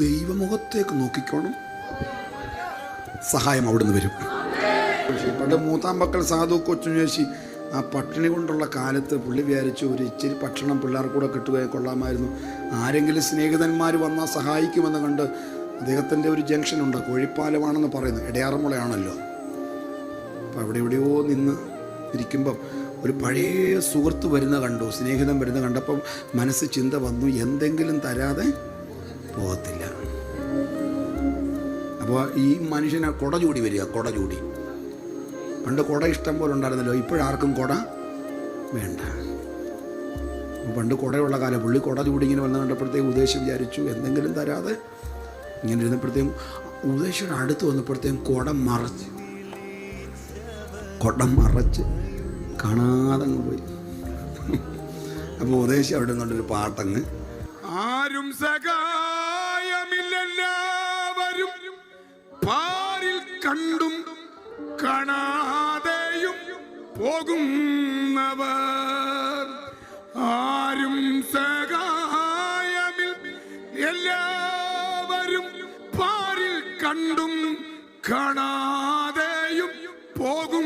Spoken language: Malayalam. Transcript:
ദൈവമുഖത്തേക്ക് നോക്കിക്കോണം. സഹായം അവിടുന്ന് വരും. പണ്ട് മൂത്താമ്പക്കൽ സാധു കൊച്ചു ആ പട്ടിണി കൊണ്ടുള്ള കാലത്ത് പുള്ളി വിചാരിച്ചു ഒരു ഇച്ചിരി ഭക്ഷണം പിള്ളേർക്കൂടെ കിട്ടുകയെ കൊള്ളാമായിരുന്നു. ആരെങ്കിലും സ്നേഹിതന്മാർ വന്നാൽ സഹായിക്കുമെന്ന് കണ്ട് അദ്ദേഹത്തിന്റെ ഒരു ജംഗ്ഷനുണ്ട് കോഴിപ്പാലമാണെന്ന് പറയുന്നു. ഇടയാറമുളയാണല്ലോ അപ്പം അവിടെ എവിടെയോ നിന്ന് ഇരിക്കുമ്പം ഒരു പഴയ സുഹൃത്ത് വരുന്ന കണ്ടു സ്നേഹിതം വരുന്ന കണ്ടപ്പം മനസ്സ് ചിന്ത വന്നു എന്തെങ്കിലും തരാതെ പോകത്തില്ല. അപ്പോൾ ഈ മനുഷ്യനെ കുട ചൂടി വരിക കുട ചൂടി. പണ്ട് കുട ഇഷ്ടം പോലെ ഉണ്ടായിരുന്നല്ലോ ഇപ്പോഴാർക്കും കുട വേണ്ട. പണ്ട് കുടയുള്ള കാലം പുള്ളി കുട ചൂടി ഇങ്ങനെ വന്ന് കണ്ടപ്പോഴത്തേക്ക് ഉദ്ദേശം വിചാരിച്ചു എന്തെങ്കിലും തരാതെ ഇങ്ങനെ ഇരുന്നപ്പോഴത്തേക്കും ഉദ്ദേശയുടെ അടുത്ത് വന്നപ്പോഴത്തേക്കും കുട മറച്ച് കുട മറച്ച് കാണാതെ അങ്ങ് പോയി. അപ്പോൾ ഉദ്ദേശം അവിടെ നിന്നുള്ളൊരു പാട്ടങ്ങ്. ആരും സഹായമില്ലെല്ലാവരും കണ്ടും കാണാതെയും പോകുന്നവർ. ആരും സഹായമിൽ എല്ലാവരും പാരിൽ കണ്ടും കാണാതെയും പോകും.